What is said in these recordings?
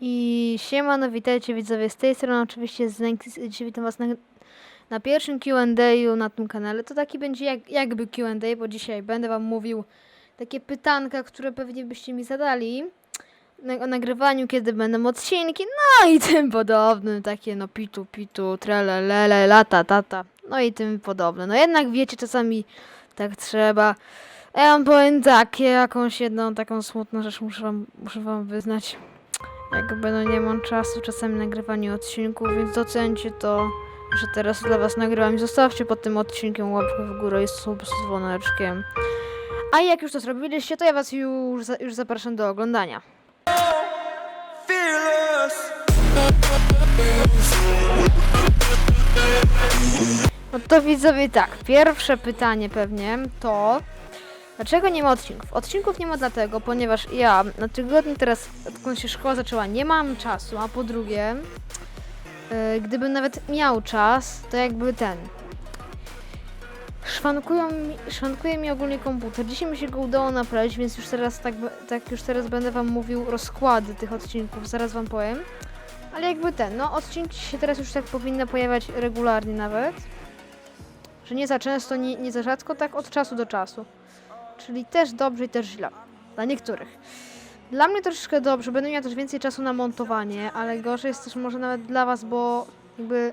I siemano, witajcie widzowie z tej strony, oczywiście z dzisiaj witam was na, na pierwszym Q&A na tym kanale. To taki będzie jak, jakby Q&A, bo dzisiaj będę wam mówił takie pytanka, które pewnie byście mi zadali na, o nagrywaniu, kiedy będą odcinki, no i tym podobnym, takie no pitu, pitu, trele, lele, lata, tata, no i tym podobne. No jednak wiecie, czasami tak trzeba. Ja wam powiem takie, jakąś jedną taką smutną rzecz muszę wam, muszę wam wyznać. Jakby no nie mam czasu czasami nagrywania odcinków, więc docencie to, że teraz dla was nagrywam i zostawcie pod tym odcinkiem łapkę w górę i sub z dzwoneczkiem. A jak już to zrobiliście, to ja was już, za- już zapraszam do oglądania. No to widzowie tak, pierwsze pytanie pewnie to Dlaczego nie ma odcinków? Odcinków nie ma dlatego, ponieważ ja na tygodniu teraz, odkąd się szkoła zaczęła, nie mam czasu, a po drugie, yy, gdybym nawet miał czas, to jakby ten. Szwankują szwankuje mi ogólnie komputer. Dzisiaj mi się go udało naprawić, więc już teraz tak, tak już teraz będę wam mówił rozkłady tych odcinków, zaraz wam powiem. Ale jakby ten, no odcinki się teraz już tak powinny pojawiać regularnie nawet. Że nie za często, nie, nie za rzadko, tak od czasu do czasu. Czyli też dobrze i też źle. Dla niektórych. Dla mnie troszeczkę dobrze, będę miała też więcej czasu na montowanie, ale gorzej jest też może nawet dla was, bo jakby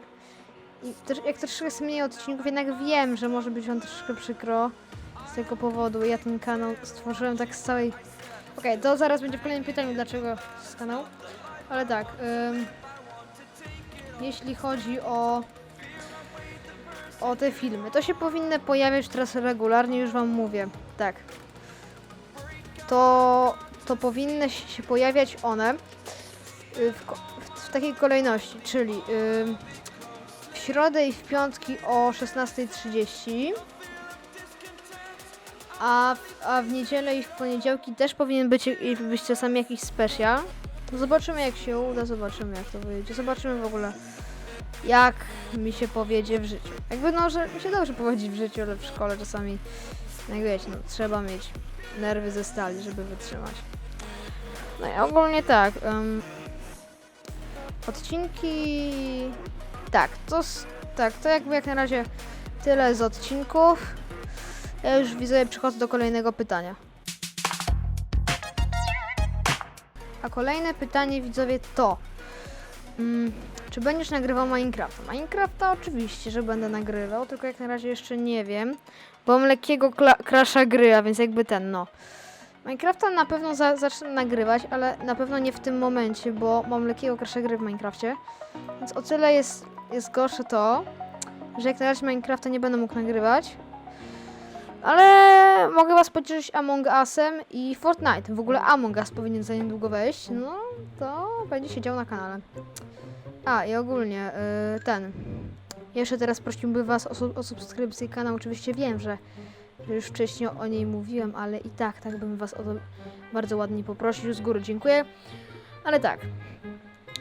też, jak troszeczkę jest mniej odcinków, jednak wiem, że może być wam troszeczkę przykro z tego powodu. Ja ten kanał stworzyłem tak z całej... Okej, to zaraz będzie w kolejnym pytaniu, dlaczego z kanał. Ale tak, ym, jeśli chodzi o o te filmy. To się powinny pojawiać teraz regularnie, już wam mówię. Tak. To, to powinny się pojawiać one w, w, w takiej kolejności, czyli w środę i w piątki o 16.30. A, w- a w niedzielę i w poniedziałki też powinien być, być czasami jakiś special. Zobaczymy jak się uda, zobaczymy jak to wyjdzie. Zobaczymy w ogóle jak mi się powiedzie w życiu. Jakby no, że mi się dobrze powiedzieć w życiu, ale w szkole czasami, jak wiecie, no, trzeba mieć nerwy ze stali, żeby wytrzymać. No i ogólnie tak. em, odcinki... Tak, to, tak, to jakby jak na razie tyle z odcinków. Ja już widzę, przechodzę do kolejnego pytania. A kolejne pytanie, widzowie, to... Mm, czy będziesz nagrywał Minecrafta? Minecrafta oczywiście, że będę nagrywał, tylko jak na razie jeszcze nie wiem, bo mam lekkiego crasha gry, a więc jakby ten, no. Minecrafta na pewno za- zacznę nagrywać, ale na pewno nie w tym momencie, bo mam lekkiego crasha gry w Minecrafcie. Więc o tyle jest, jest gorsze to, że jak na razie Minecrafta nie będę mógł nagrywać. Ale mogę was pocieszyć Among Usem i Fortnite. W ogóle Among Us powinien za niedługo wejść. No, to będzie siedział na kanale. A i ogólnie y, ten. Jeszcze teraz prosiłbym Was o, o subskrypcję kanału. Oczywiście wiem, że, już wcześniej o niej mówiłem, ale i tak, tak bym Was o to bardzo ładnie poprosił. Z góry dziękuję. Ale tak.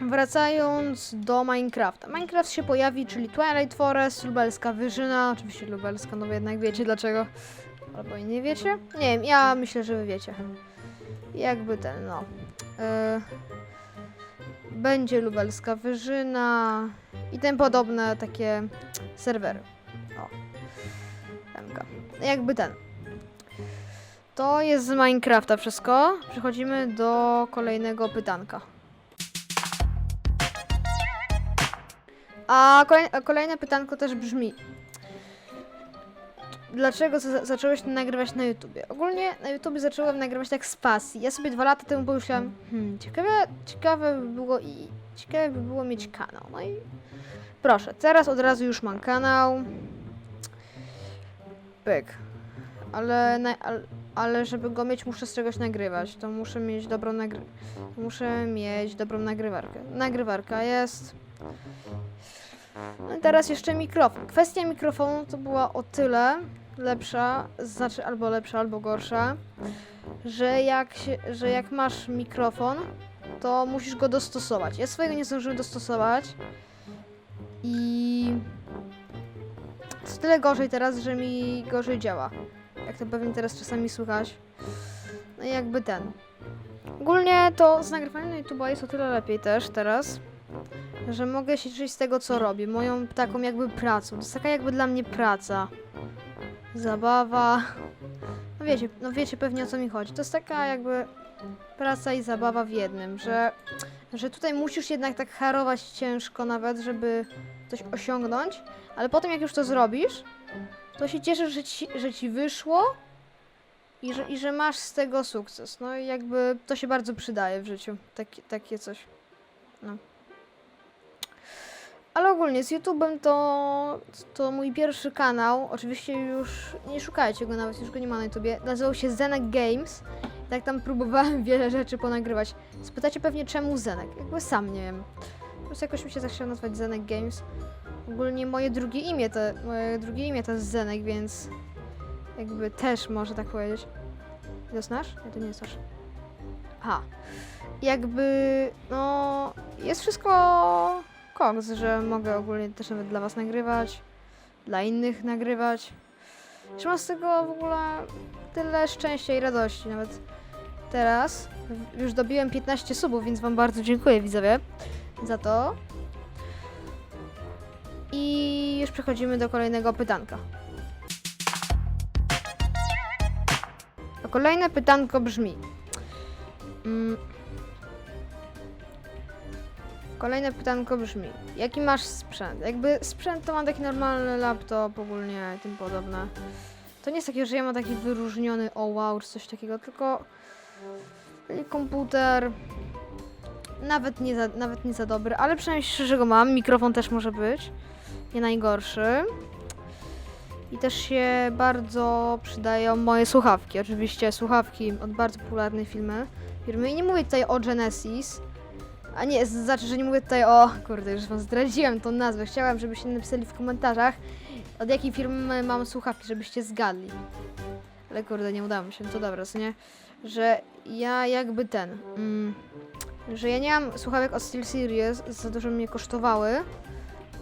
Wracając do Minecrafta. Minecraft się pojawi, czyli Twilight Forest, lubelska wyżyna. Oczywiście lubelska, no bo jednak wiecie dlaczego. Albo i nie wiecie. Nie wiem, ja myślę, że Wy wiecie. Jakby ten, no. Y, będzie lubelska wyżyna i tym podobne takie serwery. O. MK. Jakby ten. To jest z Minecrafta wszystko. Przechodzimy do kolejnego pytanka. A, kolej, a kolejne pytanko też brzmi. Dlaczego za zacząłeś nagrywać na YouTubie? Ogólnie na YouTubie zacząłem nagrywać tak z pasji. Ja sobie dwa lata temu pomyślałam, hmm, ciekawe, ciekawe by było i ciekawe by było mieć kanał. No i proszę, teraz od razu już mam kanał. Pyk. Ale, na, ale, żeby go mieć, muszę z czegoś nagrywać. To muszę mieć dobrą nagry... Muszę mieć dobrą nagrywarkę. Nagrywarka jest. No i teraz jeszcze mikrofon. Kwestia mikrofonu to była o tyle lepsza, znaczy albo lepsza, albo gorsza, że jak, się, że jak masz mikrofon, to musisz go dostosować. Ja swojego nie zdążyłem dostosować i jest tyle gorzej teraz, że mi gorzej działa. Jak to pewnie teraz czasami słychać. No i jakby ten. Ogólnie to z nagrywaniem na YouTube'a jest o tyle lepiej też teraz, że mogę się cieszyć z tego, co robię. Moją taką jakby pracą. To jest taka jakby dla mnie praca. Zabawa. No wiecie, no wiecie pewnie o co mi chodzi. To jest taka jakby praca i zabawa w jednym, że, że tutaj musisz jednak tak harować ciężko nawet, żeby coś osiągnąć, ale potem jak już to zrobisz, to się cieszysz, że ci, że ci wyszło i że, i że masz z tego sukces. No i jakby to się bardzo przydaje w życiu, takie, coś. No. Ale ogólnie z YouTube'em to, to mój pierwszy kanał. Oczywiście już nie szukajcie go nawet, już go nie ma na YouTubie. Nazywał się Zenek Games. Tak tam próbowałem wiele rzeczy ponagrywać. Spytacie pewnie czemu Zenek? Jakby sam nie wiem. Po prostu jakoś mi się zachciało nazwać Zenek Games. Ogólnie moje drugie imię to, moje drugie imię to jest Zenek, więc jakby też można tak powiedzieć. To jest nasz? Nie, to nie jest nasz. Aha. Jakby, no, jest wszystko koks, że mogę ogólnie też nawet dla was nagrywać, dla innych nagrywać. Że mam z tego w ogóle tyle szczęścia i radości. Nawet teraz już dobiłem 15 subów, więc wam bardzo dziękuję widzowie za to. I już przechodzimy do kolejnego pytanka. A kolejne pytanko brzmi. Mm. Kolejne pytanko brzmi. Jaki masz sprzęt? Jakby sprzęt to mam taki normalny laptop, ogólnie i tym podobne. To nie jest takie, że ja mam taki wyróżniony o wow, czy coś takiego, tylko komputer. Nawet nie, za, nawet nie za dobry, ale przynajmniej szczerze go mam. Mikrofon też może być. Nie najgorszy. I też się bardzo przydają moje słuchawki. Oczywiście słuchawki od bardzo popularnej firmy. I nie mówię tutaj o Genesis. A nie, znaczy, że nie mówię tutaj o... Kurde, już wam zdradziłem tą nazwę. Chciałam, żebyście napisali w komentarzach, od jakiej firmy mam słuchawki, żebyście zgadli. Ale kurde, nie udało mi się. To dobra, co nie? Że ja jakby ten... Mm, że ja nie mam słuchawek od SteelSeries, za dużo mnie kosztowały.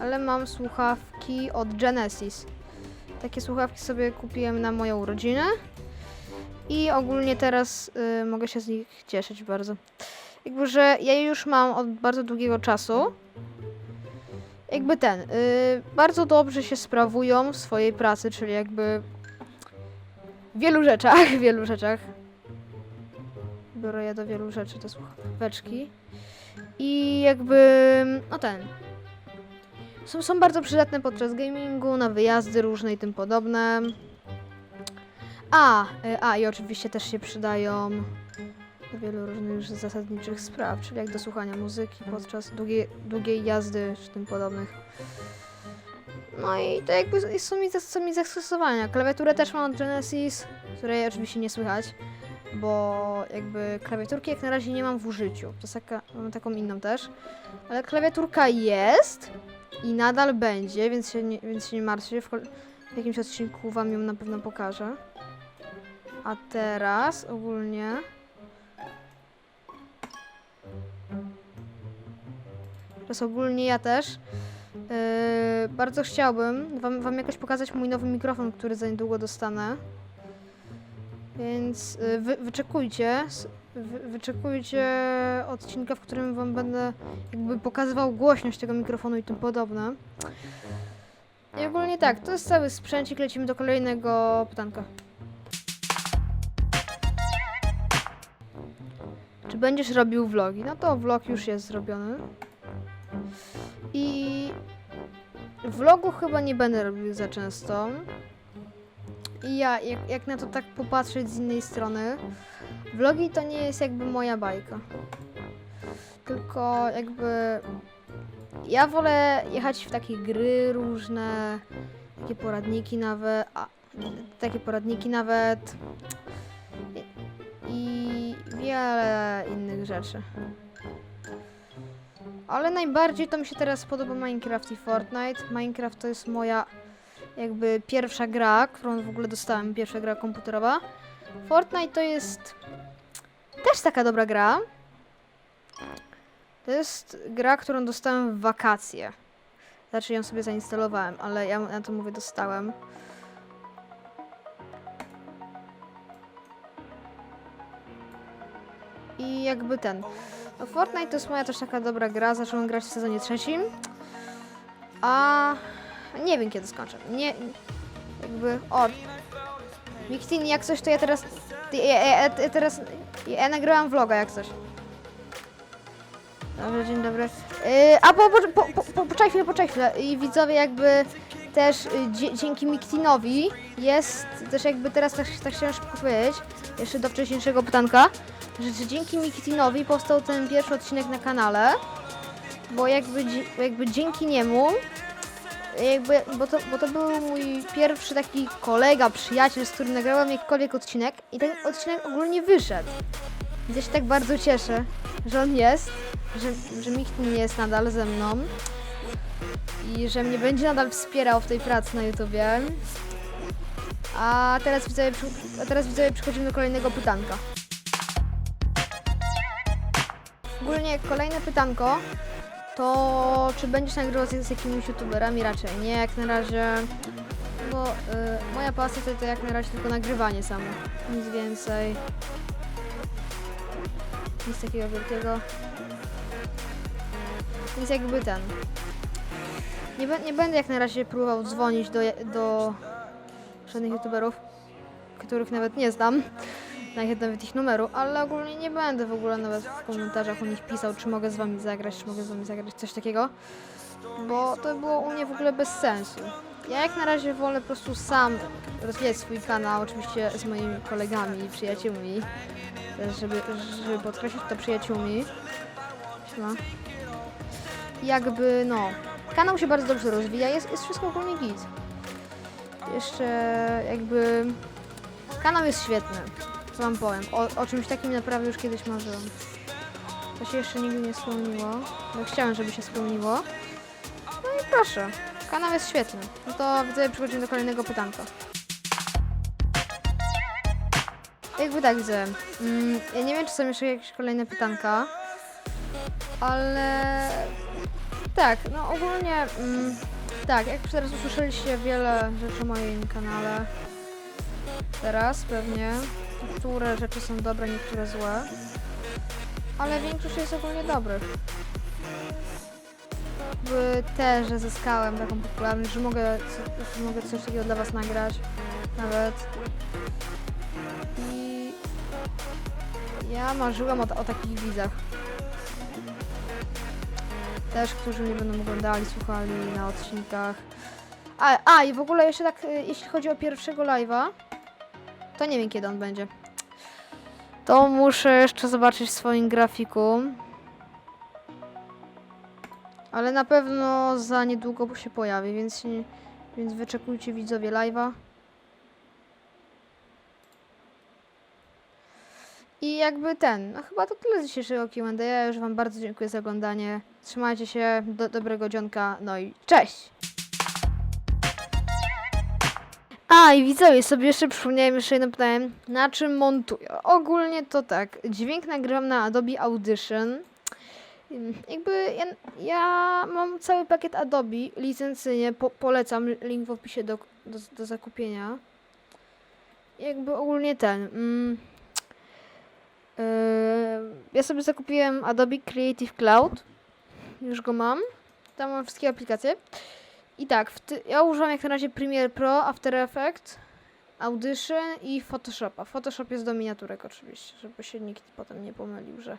Ale mam słuchawki od Genesis. Takie słuchawki sobie kupiłem na moją urodzinę. I ogólnie teraz y, mogę się z nich cieszyć bardzo. Jakby, że ja je już mam od bardzo długiego czasu. Jakby ten, y, bardzo dobrze się sprawują w swojej pracy, czyli jakby w wielu rzeczach, w wielu rzeczach. Biorę je do wielu rzeczy, te słuchaweczki. I jakby, no ten, są, są bardzo przydatne podczas gamingu, na wyjazdy różne i tym podobne. A, y, a i oczywiście też się przydają wielu różnych zasadniczych spraw, czyli jak do słuchania muzyki podczas długiej, długiej jazdy czy tym podobnych. No i to jakby są mi, są mi zastosowania. Klawiaturę też mam od Genesis, której oczywiście nie słychać, bo jakby klawiaturki jak na razie nie mam w użyciu. To jest taka, mam taką inną też. Ale klawiaturka jest i nadal będzie, więc się nie, więc się nie martwcie. W, w jakimś odcinku wam ją na pewno pokażę. A teraz ogólnie... Teraz ogólnie ja też yy, bardzo chciałbym wam, wam jakoś pokazać mój nowy mikrofon, który za niedługo dostanę. Więc yy, wy, wyczekujcie, wy, wyczekujcie odcinka, w którym wam będę jakby pokazywał głośność tego mikrofonu i tym podobne. I ogólnie tak, to jest cały sprzęcik, lecimy do kolejnego pytanka. Czy będziesz robił vlogi? No to vlog już jest zrobiony. I vlogu chyba nie będę robił za często. I ja, jak, jak na to tak popatrzeć z innej strony, vlogi to nie jest jakby moja bajka. Tylko jakby ja wolę jechać w takie gry różne, takie poradniki nawet, a, takie poradniki nawet i, wiele innych rzeczy. Ale najbardziej to mi się teraz podoba Minecraft i Fortnite. Minecraft to jest moja jakby pierwsza gra, którą w ogóle dostałem, pierwsza gra komputerowa. Fortnite to jest też taka dobra gra. To jest gra, którą dostałem w wakacje. Znaczy ją sobie zainstalowałem, ale ja na to mówię dostałem. I jakby ten. No Fortnite to jest moja też taka dobra gra, zacząłem grać w sezonie trzecim. A nie wiem kiedy skończę. Nie, jakby, o. Miktin, jak coś to ja teraz, ja, ja, ja, teraz, ja nagrywam vloga jak coś. Dobrze, dzień dobry. Yy, a po, po, po, po, poczekaj chwilę, poczekaj chwilę. I widzowie jakby też y, dzięki Miktinowi jest też jakby teraz tak, tak chciałem szybko powiedzieć, jeszcze do wcześniejszego pytanka, że, dzięki Miktinowi powstał ten pierwszy odcinek na kanale, bo jakby, jakby dzięki niemu jakby, bo to, bo to był mój pierwszy taki kolega, przyjaciel, z którym nagrałem jakikolwiek odcinek i ten odcinek ogólnie wyszedł. Więc ja się tak bardzo cieszę, że on jest, że, że Michtin jest nadal ze mną i że mnie będzie nadal wspierał w tej pracy na YouTubie. A teraz widzowie, a teraz widzowie przechodzimy do kolejnego pytanka. Ogólnie kolejne pytanko to czy będziesz nagrywał z jakimiś youtuberami? Raczej nie, jak na razie. Bo y, moja pasja to, to jak na razie tylko nagrywanie samo. Nic więcej. Nic takiego wielkiego. Więc jakby ten. Nie, nie będę jak na razie próbował dzwonić do, do żadnych youtuberów, których nawet nie znam. Nawet ich numeru, ale ogólnie nie będę w ogóle nawet w komentarzach u nich pisał, czy mogę z wami zagrać, czy mogę z wami zagrać, coś takiego. Bo to było u mnie w ogóle bez sensu. Ja jak na razie wolę po prostu sam rozwijać swój kanał, oczywiście z moimi kolegami i przyjaciółmi. Żeby, żeby podkreślić to przyjaciółmi. Siema. Jakby no, kanał się bardzo dobrze rozwija, jest, jest wszystko ogólnie git. Jeszcze jakby kanał jest świetny, co wam powiem. O, o czymś takim naprawdę już kiedyś marzyłem. To się jeszcze nigdy nie spełniło, bo chciałem, żeby się spełniło. No i proszę, kanał jest świetny. No to widzę, przechodzimy do kolejnego pytanka. Jakby tak widzę. Mm, ja nie wiem, czy są jeszcze jakieś kolejne pytanka, ale tak, no ogólnie mm, tak, jak teraz usłyszeliście wiele rzeczy o moim kanale. Teraz pewnie. Niektóre rzeczy są dobre, niektóre złe. Ale większość jest ogólnie dobrych. Jakby też, zyskałem taką popularność, że mogę, że mogę coś takiego dla was nagrać. Nawet. I ja marzyłem o, o takich widzach. Też, którzy mnie będą oglądali, słuchali na odcinkach. A, a i w ogóle jeszcze tak, y, jeśli chodzi o pierwszego live'a, to nie wiem kiedy on będzie. To muszę jeszcze zobaczyć w swoim grafiku. Ale na pewno za niedługo się pojawi, więc, więc wyczekujcie widzowie live'a. I jakby ten, no chyba to tyle z dzisiejszego Q&A. Ja już wam bardzo dziękuję za oglądanie. Trzymajcie się, do, dobrego dzionka, no i cześć! A i widzowie, sobie jeszcze przypomniałem jeszcze jedno pytanie, na czym montuję? Ogólnie to tak, dźwięk nagrywam na Adobe Audition. Jakby ja, ja mam cały pakiet Adobe licencyjnie, po, polecam, link w opisie do, do, do zakupienia. Jakby ogólnie ten. Mm, yy, ja sobie zakupiłem Adobe Creative Cloud. Już go mam. Tam mam wszystkie aplikacje. I tak, ja używam jak na razie Premiere Pro, After Effects, Audition i Photoshopa. Photoshop jest do miniaturek oczywiście, żeby się nikt potem nie pomylił, że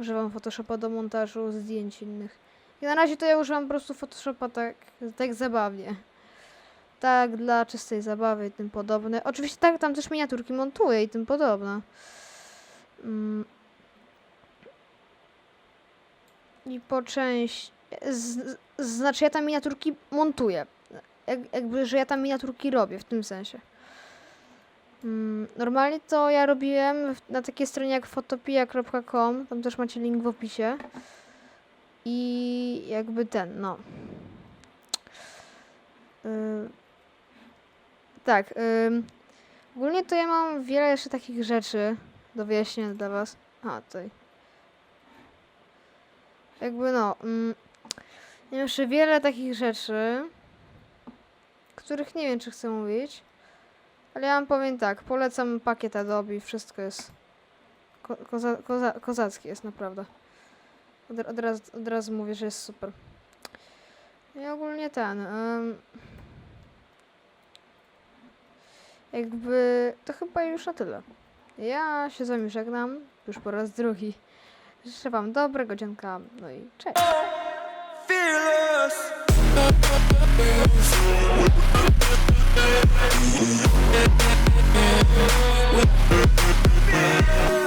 używam Photoshopa do montażu zdjęć innych. I na razie to ja używam po prostu Photoshopa tak, tak zabawnie. Tak, dla czystej zabawy i tym podobne. Oczywiście tak, tam też miniaturki montuję i tym podobne. Mm. I po części... Z, znaczy ja tam miniaturki montuję. Jak, jakby, że ja tam miniaturki robię w tym sensie. Mm, normalnie to ja robiłem na takiej stronie jak fotopia.com, tam też macie link w opisie. I jakby ten, no. Yy, tak, ym, ogólnie to ja mam wiele jeszcze takich rzeczy do wyjaśnienia dla was. A, tutaj. Jakby no, mm, mam jeszcze wiele takich rzeczy, których nie wiem, czy chcę mówić. Ale ja wam powiem tak, polecam pakiet Adobe, wszystko jest ko, koza, koza, jest naprawdę. Od, od, razu, od razu mówię, że jest super. I ogólnie ten. em, jakby to chyba już na tyle. Ja się z wami żegnam już po raz drugi. Życzę Wam dobrego dzianka, no i cześć!